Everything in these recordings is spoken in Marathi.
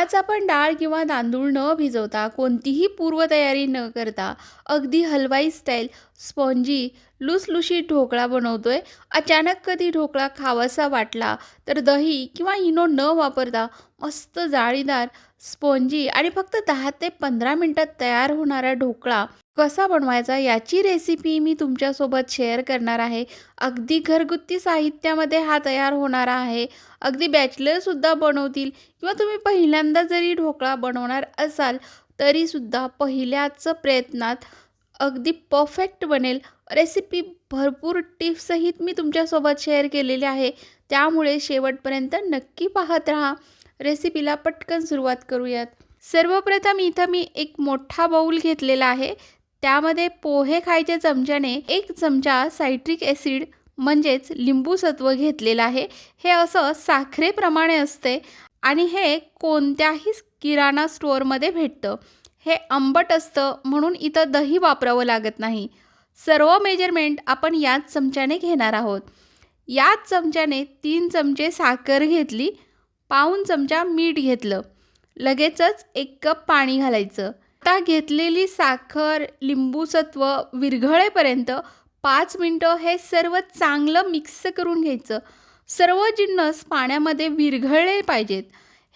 आज आपण डाळ किंवा तांदूळ न भिजवता कोणतीही पूर्वतयारी न करता अगदी हलवाई स्टाईल स्पॉन्जी लुसलुशी ढोकळा बनवतोय. अचानक कधी ढोकळा खावासा वाटला तर दही किंवा इनो न वापरता मस्त जाळीदार स्पॉन्जी आणि फक्त दहा ते पंधरा मिनटात तयार होणारा ढोकळा कसा बनवायचा याची रेसिपी मी तुमच्यासोबत शेअर करणार आहे. अगदी घरगुती साहित्यामध्ये हा तयार होणारा आहे. अगदी बॅचलरसुद्धा बनवतील किंवा तुम्ही पहिल्यांदा जरी ढोकळा बनवणार असाल तरीसुद्धा पहिल्याच प्रयत्नात अगदी परफेक्ट बनेल. रेसिपी भरपूर टिप्ससहित मी तुमच्यासोबत शेअर केलेली आहे. त्यामुळे शेवटपर्यंत नक्की पाहत राहा. रेसिपीला पटकन सुरुवात करूयात. सर्वप्रथम इथं मी एक मोठा बाऊल घेतलेला आहे. त्यामध्ये पोहे खायच्या चमच्याने एक चमचा सायट्रिक ॲसिड म्हणजेच लिंबू सत्व घेतलेलं आहे. हे असं साखरेप्रमाणे असते आणि हे कोणत्याही किराणा स्टोअरमध्ये भेटतं. हे आंबट असतं म्हणून इथं दही वापरावं लागत नाही. सर्व मेजरमेंट आपण याच चमच्याने घेणार आहोत. याच चमच्याने तीन चमचे साखर घेतली पाऊन चमचा मीठ घेतलं. लगेचच एक कप पाणी घालायचं. आता घेतलेली साखर लिंबूसत्व विरघळेपर्यंत पाच मिनटं हे सर्व चांगलं मिक्स करून घ्यायचं. सर्व जिन्नस पाण्यामध्ये विरघळले पाहिजेत.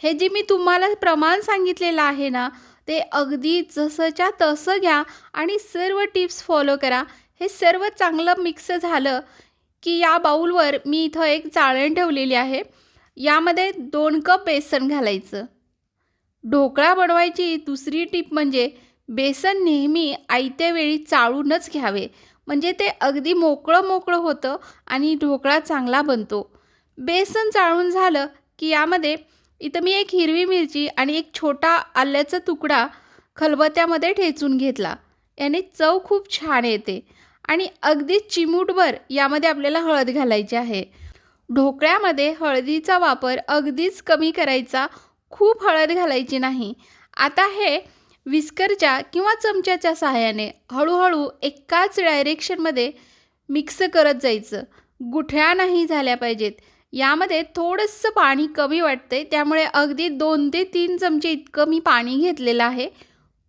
हे जे मी तुम्हाला प्रमाण सांगितलेलं आहे ना ते अगदी जसंच्या तसं घ्या आणि सर्व टिप्स फॉलो करा. हे सर्व चांगलं मिक्स झालं की या बाऊलवर मी इथं एक चाळण ठेवलेली आहे. यामध्ये दोन कप बेसन घालायचं. ढोकळा बनवायची दुसरी टीप म्हणजे बेसन नेहमी आयत्या वेळी चाळूनच घ्यावे. म्हणजे ते अगदी मोकळं मोकळं होतं आणि ढोकळा चांगला बनतो. बेसन चाळून झालं की यामध्ये इथं मी एक हिरवी मिरची आणि एक छोटा आल्याचा तुकडा खलबत्त्यामध्ये ठेचून घेतला. याने चव खूप छान येते आणि अगदी चिमूटभर यामध्ये आपल्याला हळद घालायची आहे. ढोकळ्यामध्ये हळदीचा वापर अगदीच कमी करायचा खूप हळद घालायची नाही. आता हे विस्करच्या किंवा चमच्याच्या सहाय्याने हळूहळू एकाच डायरेक्शनमध्ये मिक्स करत जायचं. गुठळ्या नाही झाल्या पाहिजेत. यामध्ये थोडंसं पाणी कमी वाटते त्यामुळे अगदी दोन ते तीन चमचे इतकं मी पाणी घेतलेलं आहे.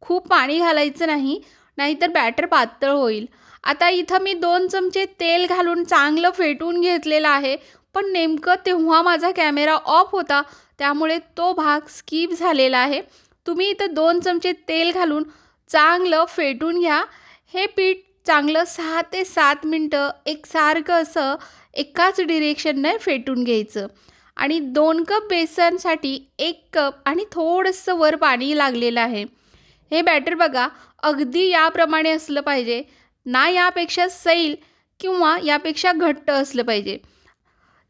खूप पाणी घालायचं नाही नाहीतर बॅटर पातळ होईल. आता इथं मी दोन चमचे तेल घालून चांगलं फेटून घेतलेलं आहे पण नेमकं तेव्हा माझा कॅमेरा ऑफ होता त्यामुळे तो भाग स्किप झालेला आहे. तुम्ही इथं दोन चमचे तेल घालून चांगलं फेटून घ्या. हे पीठ चांगलं सहा ते सात मिनटं एकसारखं असं एकाच डिरेक्शनने फेटून घ्यायचं. आणि दोन कप बेसनसाठी एक कप आणि थोडंसं वर पाणी लागलेलं आहे. हे बॅटर बघा अगदी याप्रमाणे असलं पाहिजे. ना यापेक्षा सैल किंवा यापेक्षा घट्ट असलं पाहिजे.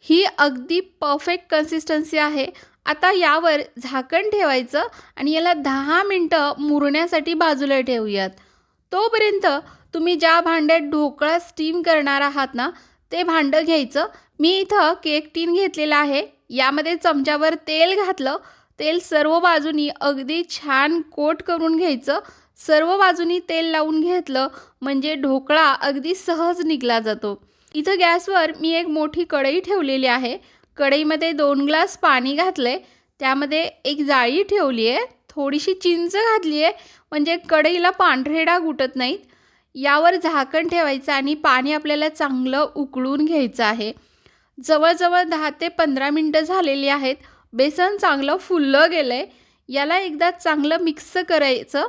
ही अगदी परफेक्ट कन्सिस्टन्सी आहे. आता यावर झाकण ठेवायचं आणि याला दहा मिनटं मुरण्यासाठी बाजूला ठेवूयात. तोपर्यंत तुम्ही ज्या भांड्यात ढोकळा स्टीम करणार आहात ना ते भांडं घ्यायचं. मी इथं केक टीन घेतलेला आहे. यामध्ये चमच्यावर तेल घातलं. तेल सर्व बाजूनी अगदी छान कोट करून घ्यायचं. सर्व बाजूनी तेल लावून घेतलं म्हणजे ढोकळा अगदी सहज निघला जातो. इथं गॅसवर मी एक मोठी कढई ठेवलेली आहे. कढईमध्ये दोन ग्लास पाणी घातलं आहे त्यामध्ये एक जाळी ठेवली आहे थोडीशी चिंच घातली आहे म्हणजे कढईला पांढरेडा गुटत नाहीत. यावर झाकण ठेवायचं आणि पाणी आपल्याला चांगलं उकळून घ्यायचं आहे. जवळजवळ दहा ते पंधरा मिनटं झालेली आहेत. बेसन चांगलं फुललं गेलं आहे याला एकदा चांगलं मिक्स करायचं.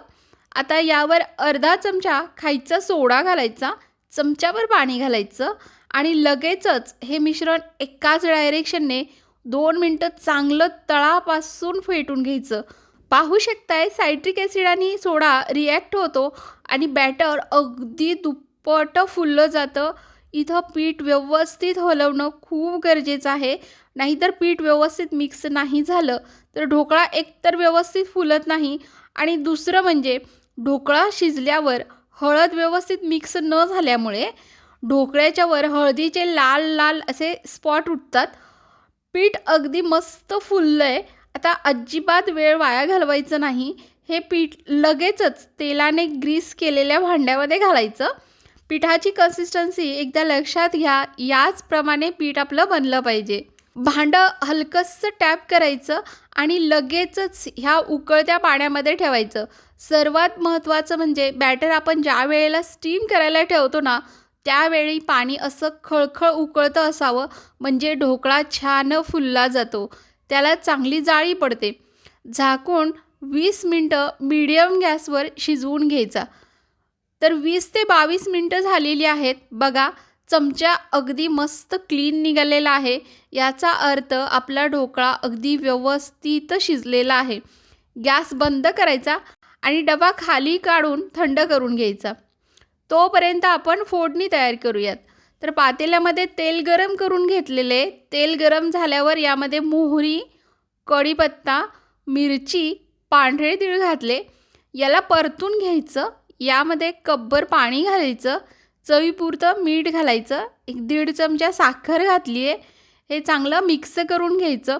आता यावर अर्धा चमचा खायचा सोडा घालायचा चमच्यावर पाणी घालायचं आणि लगेचच हे मिश्रण एकाच डायरेक्शनने दोन मिनटं चांगलं तळापासून फेटून घ्यायचं. पाहू शकताय सायट्रिक ॲसिड आणि सोडा रिॲक्ट होतो आणि बॅटर अगदी दुप्पट फुललं जातं. इथं पीठ व्यवस्थित हलवणं खूप गरजेचं आहे. नाहीतर पीठ व्यवस्थित मिक्स नाही झालं तर ढोकळा एकतर व्यवस्थित फुलत नाही. आणि दुसरं म्हणजे ढोकळा शिजल्यावर हळद व्यवस्थित मिक्स न झाल्यामुळे ढोकळ्याच्यावर हळदीचे लाल लाल असे स्पॉट उठतात. पीठ अगदी मस्त फुललं आहे आता अजिबात वेळ वाया घालवायचं नाही. हे पीठ लगेचच तेलाने ग्रीस केलेल्या भांड्यामध्ये घालायचं. पिठाची कन्सिस्टन्सी एकदा लक्षात घ्या याचप्रमाणे पीठ आपलं बनलं पाहिजे. भांडं हलकंसं टॅप करायचं आणि लगेचच ह्या उकळत्या पाण्यामध्ये ठेवायचं. सर्वात महत्त्वाचं म्हणजे बॅटर आपण ज्या वेळेला स्टीम करायला ठेवतो ना त्यावेळी पाणी असं खळखळ उकळतं असावं. म्हणजे ढोकळा छान फुलला जातो. त्याला चांगली जाळी पडते. झाकून वीस मिनटं मीडियम गॅसवर शिजवून घ्यायचा. तर वीस ते बावीस मिनटं झालेली आहेत. बघा चमचा अगदी मस्त क्लीन निघालेला आहे. याचा अर्थ आपला ढोकळा अगदी व्यवस्थित शिजलेला आहे. गॅस बंद करायचा आणि डबा खाली काढून थंड करून घ्यायचा. तोपर्यंत आपण फोडणी तयार करूयात. तर पातेल्यामध्ये तेल गरम करून घेतलेले. तेल गरम झाल्यावर यामध्ये मोहरी कढीपत्ता मिरची पांढरे तीळ घातले. याला परतून घ्यायचं. यामध्ये कब्बर पाणी घालायचं. चवीपुरतं मीठ घालायचं. एक दीड चमचा साखर घातली आहे हे चांगलं मिक्स करून घ्यायचं.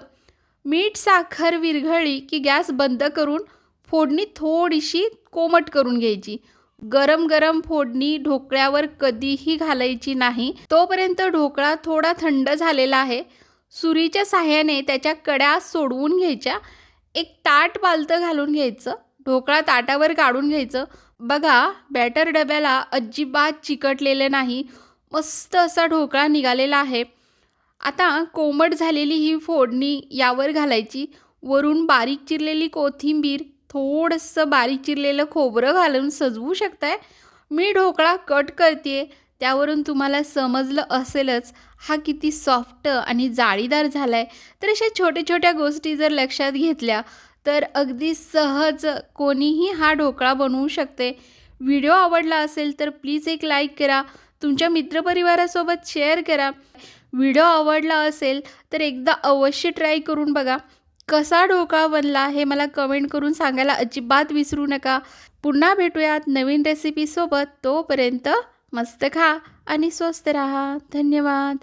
मीठ साखर विरघळली की गॅस बंद करून फोडणी थोडीशी कोमट करून घ्यायची. गरम गरम फोडणी ढोकळ्यावर कधीही घालायची नाही. तोपर्यंत ढोकळा थोडा थंड झालेला आहे. सुरीच्या साह्याने त्याच्या कड्या सोडवून घ्यायच्या. एक ताट पालतं घालून घ्यायचं. ढोकळा ताटावर काढून घ्यायचं. बघा बॅटर डब्याला अजिबात चिकटलेलं नाही. मस्त असा ढोकळा निघालेला आहे. आता कोमट झालेली ही फोडणी यावर घालायची. वरून बारीक चिरलेली कोथिंबीर थोडंसं बारीक चिरलेलं खोबरं घालून सजवू शकताय. मी ढोकळा कट करते त्यावरून तुम्हाला समजलं असेलच हा किती सॉफ्ट आणि जाळीदार झाला आहे तर अशा छोट्या छोट्या गोष्टी जर लक्षात घेतल्या तर अगदी सहज कोणीही हा ढोकळा बनवू शकते. व्हिडिओ आवडला असेल तर प्लीज एक लाईक करा. तुमच्या मित्रपरिवारासोबत शेअर करा. व्हिडिओ आवडला असेल तर एकदा अवश्य ट्राय करून बघा. कसा ढोकळा बनला हे मला कमेंट करून सांगायला अजिबात विसरू नका. पुन्हा भेटूयात नवीन रेसिपीसोबत तोपर्यंत मस्त खा आणि स्वस्त राहा. धन्यवाद.